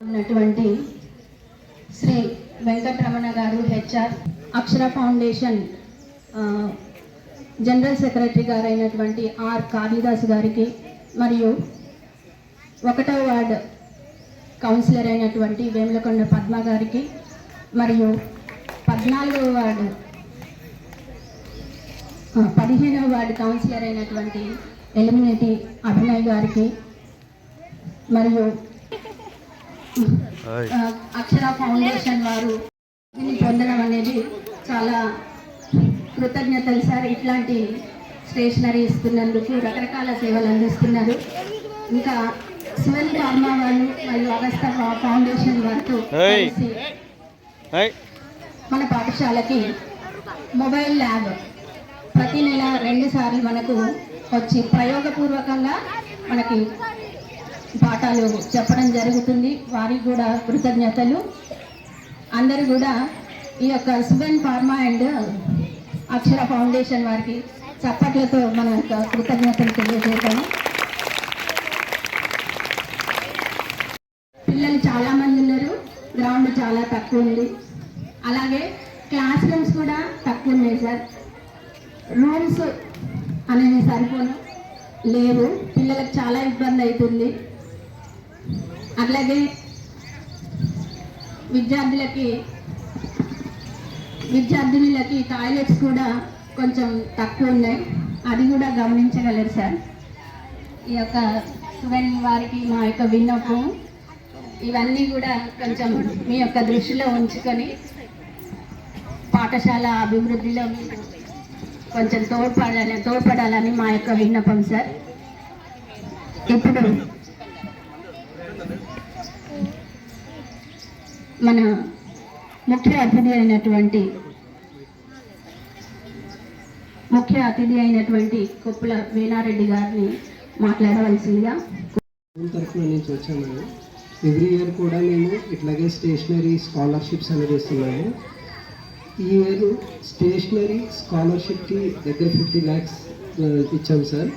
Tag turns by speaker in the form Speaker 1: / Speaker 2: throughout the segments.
Speaker 1: ఉన్నటువంటి Shri Venkataramana garu HR Akshara foundation general secretary గారైనటువంటి R Kalidas గారికి మరియు ఒకటో వార్డ్ కౌన్సిలర్ అయినటువంటి వేములకొండ పద్మ గారికి మరియు పద్నాలుగవ వార్డు పదిహేనవ వార్డు కౌన్సిలర్ అయినటువంటి ఎలిమినేటి అభినయ్ గారికి మరియు అక్షర ఫౌండేషన్ వారు పొందడం అనేది చాలా కృతజ్ఞతలు సార్. ఇట్లాంటి స్టేషనరీ ఇస్తున్నందుకు రకరకాల సేవలు అందిస్తున్నారు. ఇంకా శివన్ ఫార్మా వాళ్ళు మరియు అగస్త ఫౌండేషన్ వారితో మన పాఠశాలకి మొబైల్ ల్యాబ్ ప్రతి నెల రెండు సార్లు మనకు వచ్చి ప్రయోగపూర్వకంగా మనకి పాఠాలు చెప్పడం జరుగుతుంది. వారికి కూడా కృతజ్ఞతలు. అందరూ కూడా ఈ యొక్క Suven pharma and Akshara foundation వారికి చప్పట్లతో మన యొక్క కృతజ్ఞతలు తెలియజేద్దాము పిల్లలు చాలామంది ఉన్నారు. గ్రౌండ్ చాలా తక్కువ ఉంది. అలాగే క్లాస్ రూమ్స్ కూడా తక్కువ ఉన్నాయి సార్. రూమ్స్ అనేవి సరిపోను. లేవు. పిల్లలకు చాలా ఇబ్బంది అవుతుంది. అట్లాగే విద్యార్థులకి విద్యార్థినులకి టాయిలెట్స్ కూడా కొంచెం తక్కువ ఉన్నాయి. అది కూడా గమనించగలరు సార్. ఈ యొక్క సువెన్ వారికి మా యొక్క విన్నపం ఇవన్నీ కూడా కొంచెం మీ యొక్క దృష్టిలో ఉంచుకొని పాఠశాల అభివృద్ధిలో మీరు కొంచెం తోడ్పడాలని తోడ్పడాలని మా యొక్క విన్నపం సార్. ఇప్పుడు మన ముఖ్య అతిథి అయినటువంటి ముఖ్య అతిథి అయినటువంటి కొప్పుల వీణారెడ్డి గారిని మాట్లాడవలసిందిగా
Speaker 2: తరఫున నుంచి వచ్చాము ఎవ్రీ ఇయర్ కూడా మేము ఇట్లాగే స్టేషనరీ స్కాలర్షిప్స్ అనేది ఇస్తున్నాము. ఈ ఇయర్ స్టేషనరీ స్కాలర్షిప్కి దగ్గర ఫిఫ్టీ ల్యాక్స్ ఇచ్చాము సార్.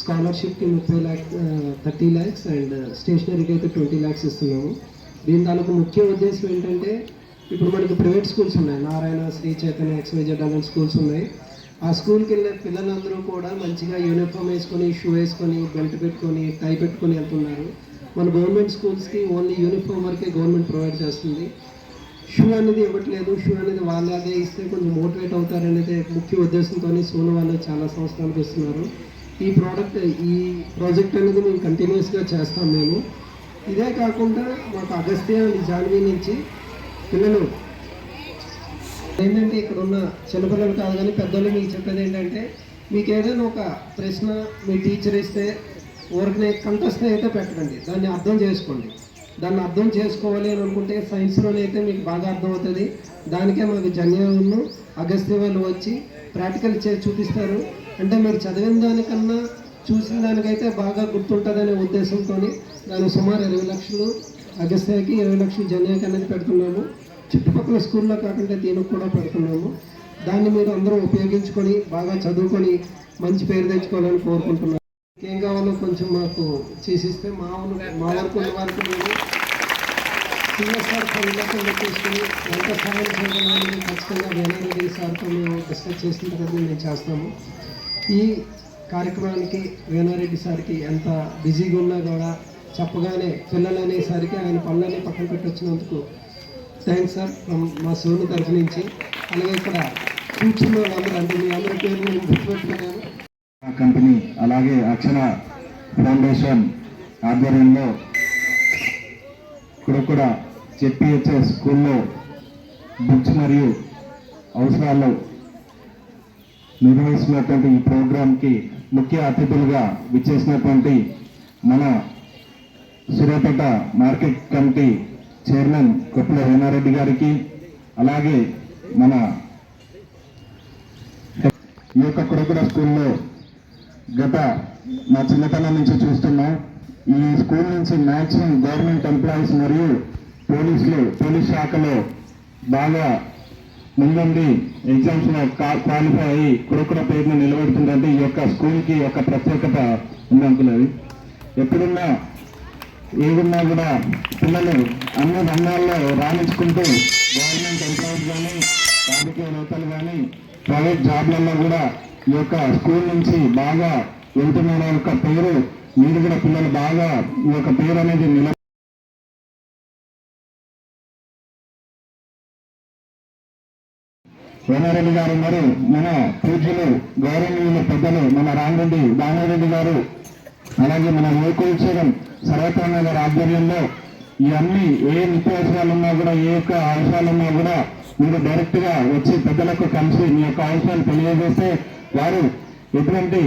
Speaker 2: స్కాలర్షిప్కి ముప్పై ల్యాక్ థర్టీ ల్యాక్స్ అండ్ స్టేషనరీకి అయితే ట్వంటీ ల్యాక్స్ ఇస్తున్నాము. దీని తాలూకు ముఖ్య ఉద్దేశం ఏంటంటే ఇప్పుడు మనకి ప్రైవేట్ స్కూల్స్ ఉన్నాయి. నారాయణ శ్రీ చైతన్య ఎక్స్వైజెడ్ అనే స్కూల్స్ ఉన్నాయి. ఆ స్కూల్కి వెళ్ళే పిల్లలందరూ కూడా మంచిగా యూనిఫామ్ వేసుకొని షూ వేసుకొని బెల్ట్ పెట్టుకొని టై పెట్టుకొని వెళ్తున్నారు. మన గవర్నమెంట్ స్కూల్స్కి ఓన్లీ యూనిఫామ్ వరకే గవర్నమెంట్ ప్రొవైడ్ చేస్తుంది. షూ అనేది ఇవ్వట్లేదు షూ అనేది వాళ్ళే అదే ఇస్తే కొంచెం మోటివేట్ అవుతారనేది ముఖ్య ఉద్దేశంతో సోను వాళ్ళు చాలా సంవత్సరాలకు ఇస్తున్నారు ఈ ప్రోడక్ట్ ఈ ప్రాజెక్ట్ అనేది మేము కంటిన్యూస్గా చేస్తాం మేము. ఇదే కాకుండా మాకు అగస్త్య జాన్వీ నుంచి పిల్లలు. ఏంటంటే ఇక్కడ ఉన్న చిన్నపిల్లలు కాదు కానీ పెద్దలు మీకు చెప్పేది ఏంటంటే మీకు ఏదైనా ఒక ప్రశ్న మీ టీచర్ ఇస్తే ఊరికనే కంఠస్థ అయితే పెట్టండి దాన్ని అర్థం చేసుకోండి. దాన్ని అర్థం చేసుకోవాలి అని అనుకుంటే సైన్స్లోనైతే మీకు బాగా అర్థం అవుతుంది దానికే మాకు జన్యను అగస్త్య వాళ్ళు వచ్చి ప్రాక్టికల్ చే చూపిస్తారు. అంటే మీరు చదివిన దానికన్నా చూసిన దానికైతే బాగా గుర్తుంటుందనే ఉద్దేశంతో దానికి సుమారు ఇరవై లక్షలు అగస్త్యాకి ఇరవై లక్షలు జన్యాకి అనేది పెడుతున్నాము. చుట్టుపక్కల స్కూల్లో కాకుండా దీనికి కూడా పెడుతున్నాము. దాన్ని మీరు అందరూ ఉపయోగించుకొని బాగా చదువుకొని మంచి పేరు తెచ్చుకోవాలని కోరుకుంటున్నాను ఏం కావాలో కొంచెం మాకు చేసిస్తే మా ఊరు- మా వరకు ఉన్న వరకు మేము సిఎస్ఆర్ ఫౌండేషన్ తీసుకుని ఎంత సహాయం చేయగలమని ఖచ్చితంగా వేణారెడ్డి సార్తో మేము డిస్కస్ చేసిన తర్వాత మేము చేస్తాము. ఈ కార్యక్రమానికి వేణారెడ్డి సార్కి ఎంత బిజీగా ఉన్నా కూడా చెప్పగానే పిల్లలు అనేసరికి ఆయన పనులన్నీ పక్కన పెట్టి వచ్చినందుకు థ్యాంక్స్ సార్. మా సోను తరఫు నుంచి. అలాగే ఇక్కడ కూర్చున్న వాళ్ళందరూ అంటే మీ అందరి పేరు నేను గుర్తుపెట్టుకున్నాను.
Speaker 3: ఆ కంపెనీ అలాగే అక్షర ఫౌండేషన్ ఆధ్వర్యంలో ఇక్కడ కూడా జెడ్పిహెచ్ఎస్ స్కూల్లో బుక్స్ మరియు అవసరాలు నిర్వహిస్తున్నటువంటి ఈ ప్రోగ్రాంకి ముఖ్య అతిథులుగా విచ్చేసినటువంటి మన Suryapet market committee chairman Koppula Hemareddy గారికి అలాగే మన ఈ యొక్క కురకుడ స్కూల్లో గత మా చిన్నతనం నుంచి చూస్తున్నాం ఈ స్కూల్ నుంచి మ్యాక్సిమం గవర్నమెంట్ ఎంప్లాయీస్ మరియు పోలీసులు పోలీస్ శాఖలో బాగా ముందుండి ఎగ్జామ్స్ క్వాలిఫై అయ్యి కురకుర పేరును నిలబెడుతుందంటే ఈ యొక్క స్కూల్కి ఒక ప్రత్యేకత ఉందనుకున్నది ఎప్పుడున్నా ఏదున్నా కూడా పిల్లలు అన్ని రంగాల్లో రాణించుకుంటూ గవర్నమెంట్ ఎంప్లాయీస్ కానీ రాజకీయ నేతలు కానీ ప్రైవేట్ జాబ్లలో కూడా ఈ యొక్క స్కూల్ నుంచి బాగా వెళ్తున్న యొక్క పేరు మీరు కూడా పిల్లలు బాగా ఈ యొక్క పేరు అనేది నిల వేనారెడ్డి గారు మరి మన పూజ్యులు గౌరవనీయులు పెద్దలు మన రామరెడ్డి దానారెడ్డి గారు. అలాగే మన లోకోత్సవం సర్వత్రన్న గారి ఆధ్వర్యంలో ఇవన్నీ ఏ నిత్యావసరాలు ఉన్నా కూడా ఏ యొక్క అవసరాలు ఉన్నా కూడా మీరు డైరెక్ట్గా వచ్చి పెద్దలకు కలిసి మీ యొక్క అవసరాలు తెలియజేస్తే వారు ఎటువంటి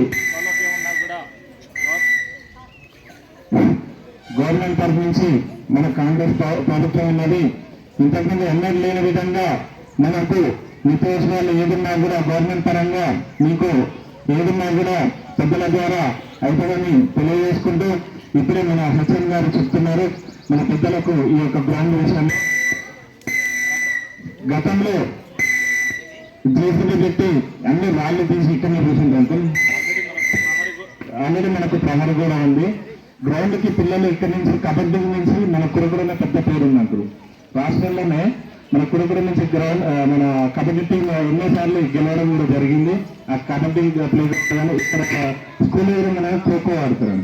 Speaker 3: కూడా గవర్నమెంట్ తరఫు నుంచి మన కాంగ్రెస్ ప్రభుత్వం ఉన్నది. ఇంతకుముందు ఎన్నడూ లేని విధంగా మనకు నిత్యావసరాలు ఏదున్నా కూడా గవర్నమెంట్ పరంగా మీకు ఏదున్నా కూడా పెద్దల ద్వారా అవుతుందని తెలియజేసుకుంటూ ఇప్పుడే మన హసన్ గారు చెప్తున్నారు. మన పెద్దలకు ఈ యొక్క గ్రాండ్ విషయంలో గతంలో జేసీబీ పెట్టి అన్ని వాళ్ళు తీసి ఇక్కడనే కూర్చుంటారు అంకుల్ ఆల్రెడీ మనకు ప్రహరీ కూడా ఉంది. గ్రౌండ్కి పిల్లలు ఇక్కడ నుంచి కబడ్డీ నుంచి మన కురుగుడున్న పెద్ద పేరు ఉంది అంకుల్ రాష్ట్రంలోనే మన కురుగుడు నుంచి గ్రౌండ్ మన కబడ్డీ టీం ఎన్నోసార్లు గెలవడం కూడా జరిగింది. ఆ కబడ్డీ ప్లే కానీ ఇక్కడ స్కూల్ ఎదురుగా ఖోఖో ఆడుతారు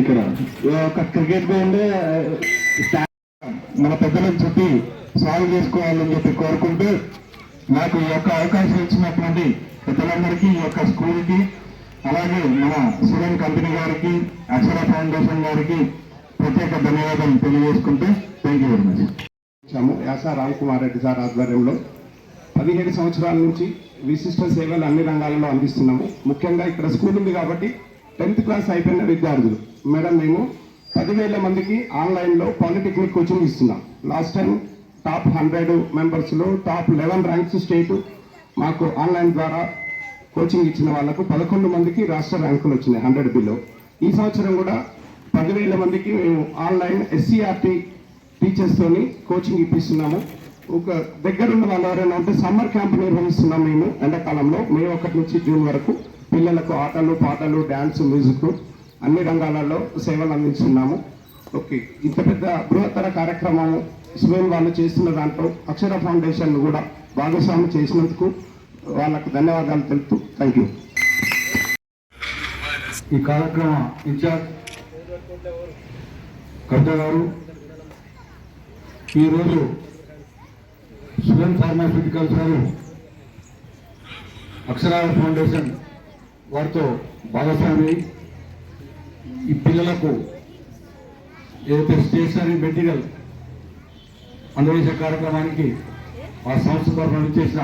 Speaker 3: ఇక్కడ ఒక క్రికెట్ గ్రౌండ్ మన పెద్దలను చెప్పి సాల్వ్ చేసుకోవాలని చెప్పి కోరుకుంటూ నాకు ఈ యొక్క అవకాశం ఇచ్చినటువంటి పెద్దలందరికీ ఈ యొక్క స్కూల్కి అలాగే మన సురన్ కంపెనీ గారికి అక్షర ఫౌండేషన్ గారికి ప్రత్యేక ధన్యవాదాలు తెలియజేసుకుంటూ థ్యాంక్ యూ వెరీ మచ్.
Speaker 4: వచ్చాము యాస రామ్ కుమార్ రెడ్డి సార్ ఆధ్వర్యంలో పదిహేడు సంవత్సరాల నుంచి విశిష్ట సేవలు అన్ని రంగాలలో అందిస్తున్నాము. ముఖ్యంగా ఇక్కడ స్కూల్ ఉంది కాబట్టి టెన్త్ క్లాస్ అయిపోయిన విద్యార్థులు. మేడం మేము పదివేల మందికి ఆన్లైన్లో పాలిటెక్నిక్ కోచింగ్ ఇస్తున్నాం. లాస్ట్ టైం టాప్ హండ్రెడ్ మెంబర్స్లో టాప్ లెవెన్ ర్యాంక్స్ స్టేట్ మాకు ఆన్లైన్ ద్వారా కోచింగ్ ఇచ్చిన వాళ్ళకు పదకొండు మందికి రాష్ట్ర ర్యాంకులు వచ్చినాయి హండ్రెడ్ బిలో. ఈ సంవత్సరం కూడా పదివేల మందికి మేము ఆన్లైన్ ఎస్సీఆర్టీ టీచర్స్తోని కోచింగ్ ఇప్పిస్తున్నాము. ఒక దగ్గరున్న వాళ్ళు ఎవరైనా ఉంటే సమ్మర్ క్యాంప్ నిర్వహిస్తున్నాం మేము ఎండాకాలంలో. మే ఒకటి నుంచి జూన్ వరకు పిల్లలకు ఆటలు పాటలు డ్యాన్స్ మ్యూజిక్ అన్ని రంగాలలో సేవలు అందిస్తున్నాము. ఓకే ఇంత పెద్ద బృహత్తర కార్యక్రమము స్వయం వాళ్ళు చేస్తున్న దాంట్లో అక్షర ఫౌండేషన్ కూడా భాగస్వామి చేసినందుకు వాళ్ళకు ధన్యవాదాలు తెలుపుతూ థ్యాంక్ యూ
Speaker 5: ఈ కార్యక్రమ ఇన్ఛార్జ్ కవిత గారు ఈరోజు సుగన్ ఫార్మాస్యూటికల్స్ వారు అక్షరాల ఫౌండేషన్ వారితో భాగస్వామి. ఈ పిల్లలకు ఏదైతే స్టేషనరీ మెటీరియల్ అందజేసే కార్యక్రమానికి ఆ సంస్థ తరఫున చేసిన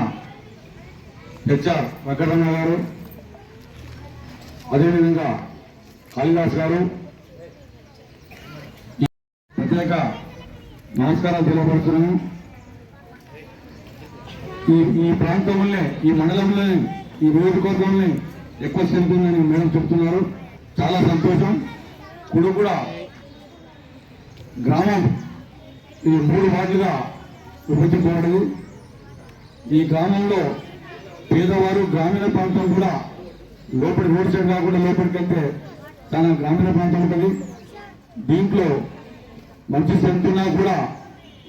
Speaker 5: హెచ్ఆర్ వెంకటరమణ గారు అదేవిధంగా కాళిదాస్ గారు ఈ ప్రత్యేక నమస్కారాలు తెలియపడుతున్నాము ఈ ఈ ప్రాంతంలోనే ఈ మండలంలోనే ఈ నియోజకవర్గంలోనే ఎక్కువ స్ట్రెంత్ ఉందని మేడం చెప్తున్నారు. చాలా సంతోషం. ఇప్పుడు కూడా గ్రామం ఈ మూడు వార్డులుగా విభజించబడింది ఈ గ్రామంలో పేదవారు గ్రామీణ ప్రాంతం కూడా లోపలి రోడ్ సైడ్ కాకుండా లోపలికి వెళ్తే చాలా గ్రామీణ ప్రాంతం ఉంటుంది. దీంట్లో మంచి స్ట్రెంత్ కూడా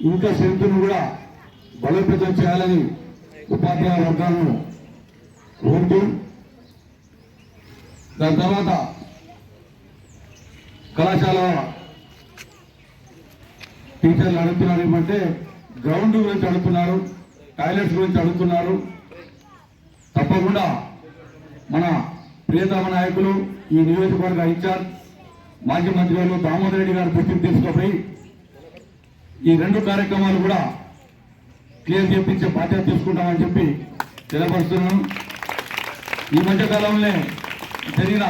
Speaker 5: ఇంకా స్ట్రెంత్ను కూడా బలోపేతం చేయాలని ఉపాధ్యాయ వర్గాలను కోరుతూ దాని తర్వాత కళాశాల టీచర్లు అడుగుతున్నారు ఏమంటే గ్రౌండ్ గురించి అడుగుతున్నారు టాయిలెట్స్ గురించి అడుగుతున్నారు. తప్పకుండా మన ప్రియతమ నాయకులు ఈ నియోజకవర్గ ఇన్ఛార్జ్ మాజీ మంత్రి గారు దామోదర్ రెడ్డి గారు దృష్టికి తీసుకుపోయి ఈ రెండు కార్యక్రమాలు కూడా క్లియర్ చేపించే బాధ్యత తీసుకుంటామని చెప్పి తెలియపరుస్తున్నాను. ఈ మధ్యకాలంలో జరిగిన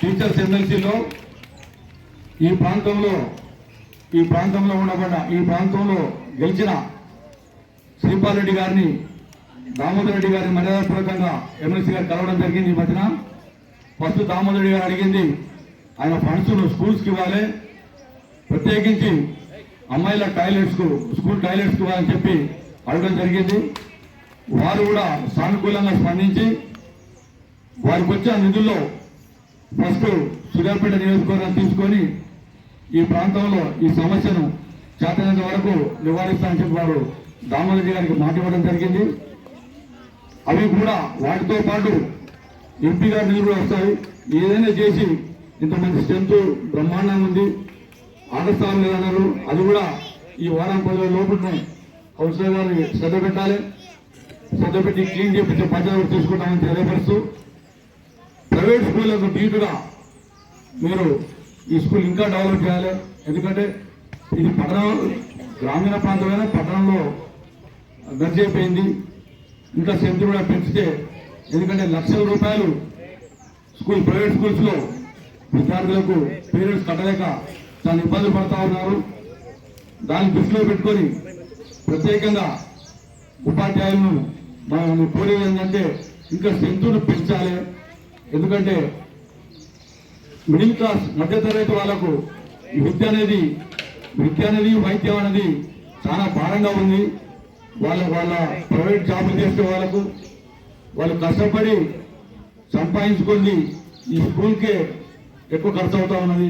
Speaker 5: టీచర్స్ ఎమ్మెల్సీలో ఈ ప్రాంతంలో ఈ ప్రాంతంలో ఉండబడ్డ ఈ ప్రాంతంలో గెలిచిన శ్రీపాల్ రెడ్డి గారిని దామోదర్ రెడ్డి గారిని మర్యాదపూర్వకంగా ఎమ్మెల్సీ గారు కలవడం జరిగింది ఈ మధ్యన. ఫస్ట్ దామోదర్ రెడ్డి గారు అడిగింది ఆయన ఫండ్స్ స్కూల్స్కి ఇవ్వాలి. ప్రత్యేకించి అమ్మాయిల టాయిలెట్స్కు స్కూల్ టాయిలెట్స్కి ఇవ్వాలని చెప్పి అడగడం జరిగింది. వారు కూడా సానుకూలంగా స్పందించి వారికి వచ్చిన నిధుల్లో ఫస్ట్ సుగార్పేట నియోజకవర్గం తీసుకొని ఈ ప్రాంతంలో ఈ సమస్యను చేతనంత వరకు నివారిస్తానని చెప్పి వారు దామోదరి గారికి మాట ఇవ్వడం జరిగింది. అవి కూడా వాటితో పాటు ఎంపీ గారి నిధులు వస్తాయి. ఏదైనా చేసి ఇంత మంచి స్ట్రెంత్ బ్రహ్మాండంగా ఉంది. ఆట లేదన్నారు అది కూడా ఈ వారం పది రోజుల లోపలనే కౌన్సిలర్ గారిని శ్రద్ధ పెట్టాలి. శ్రద్ధ పెట్టి క్లీన్ చేపించే పంచాయతీ తీసుకుంటామని తెలియపరుస్తూ ప్రైవేట్ స్కూళ్ళకు ధీటుగా మీరు ఈ స్కూల్ ఇంకా డెవలప్ చేయాలి. ఎందుకంటే ఇది పట్టణం గ్రామీణ ప్రాంతమైన పట్టణంలో గడిచైపోయింది ఇంకా స్ట్రెంత్ కూడా పెంచితే ఎందుకంటే లక్షల రూపాయలు స్కూల్ ప్రైవేట్ స్కూల్స్లో విద్యార్థులకు పేరెంట్స్ కట్టలేక చాలా ఇబ్బందులు పడతా ఉన్నారు. దాన్ని దృష్టిలో పెట్టుకొని ప్రత్యేకంగా ఉపాధ్యాయులను మనం కోరేది ఏంటంటే ఇంకా స్ట్రెంతును పెంచాలి. ఎందుకంటే మిడిల్ క్లాస్ మధ్యతరగతి వాళ్ళకు ఈ విద్య అనేది విద్య అనేది వైద్యం అనేది చాలా భారంగా ఉంది. వాళ్ళ వాళ్ళ ప్రైవేట్ జాబులు చేసే వాళ్ళకు వాళ్ళు కష్టపడి సంపాదించుకొని ఈ స్కూల్కే ఎక్కువ ఖర్చు అవుతా ఉన్నది.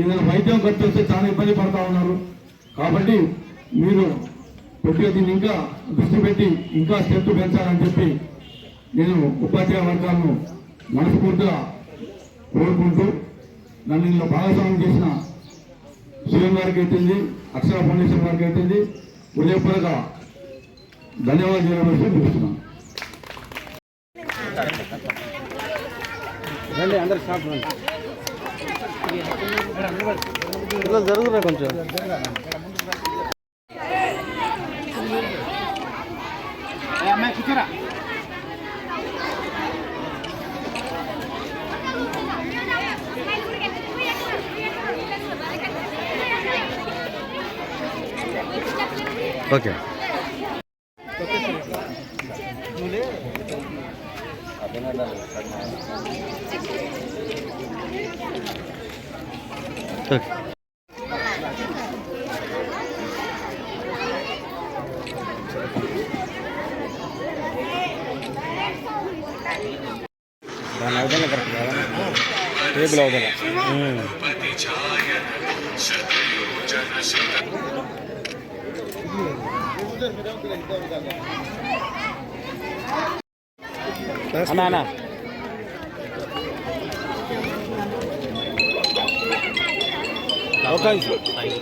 Speaker 5: ఏదైనా వైద్యం ఖర్చు వస్తే చాలా ఇబ్బంది పడతా ఉన్నారు. కాబట్టి మీరు కొద్దిగా దీన్ని ఇంకా దృష్టి పెట్టి ఇంకా స్ట్రెంత్ పెంచాలని చెప్పి నేను ఉపాధ్యాయ వర్గాలను మనస్ఫూర్తిగా కోరుకుంటూ నన్ను ఇందులో భాగస్వామ్యం చేసిన సీఎం గారికి అయితేంది అక్షర ఫౌండేషన్ వారికి అయితేంది ఉదయపూర్వక ధన్యవాదాలు చేయవలసి చూస్తున్నాను
Speaker 6: రండి అందరు స్టాప్ రండి. ఇలా జరుగుతున్నా కొంచెం ఓకే. అదే దాని అవతల కరెక్ట్ కదా టేబుల్ అవతల అన్నా అన్నా
Speaker 1: 若いです、は
Speaker 6: い。